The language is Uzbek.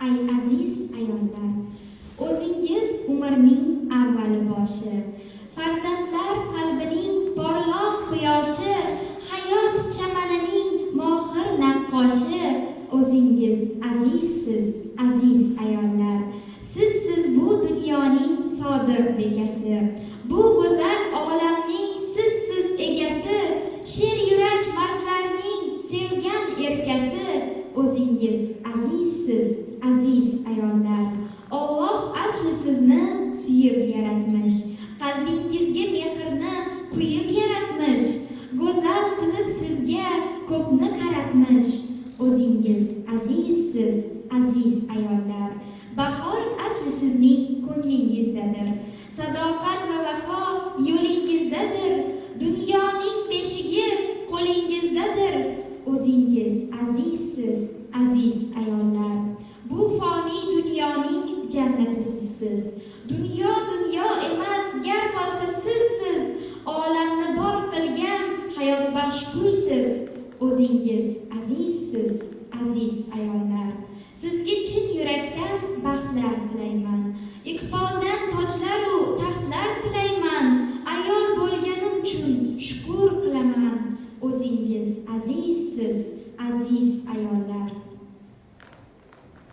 ay aziz ayollar o'zingiz umrning avvali boshi. Farzandlar qalbining porloq quyoshi hayot chamanining mohir naqqoshi. O'zingiz azizsiz aziz ayollar sizsiz bu dunyoning sodiq bekasi. Bu go'zal olamning sizsiz egasi sher yurak mardlarning sevgan erkasi. O'zingiz azizsiz aziz ayollar. Alloh asli sizni suyib yaratmish qalbingizga mehrni quyib yaratmish go'zal qilib sizga ko'pni qaratmish. O'zingiz azizsiz aziz ayollar. Bahor asli sizning ko'nglingizdadir sadoqat va vafo yo'lingizdadir. Dunyoning beshigi qo'lingizdadir o'zingiz azizsiz aziz ayollar bu foniy jannatisiz. Siz dunyo dunyo emas gar qolsa sizsiz olamni bor qilgan hayotbaxsh kuysiz o'zingiz azizsiz aziz ayollar. Sizga chin yurakdan baxtlar tilayman. Iqboldan tojlaru taxtlar tilayman. Ayol bo'lganim uchun shukur qilaman. O'zingiz azizsiz aziz ayollar.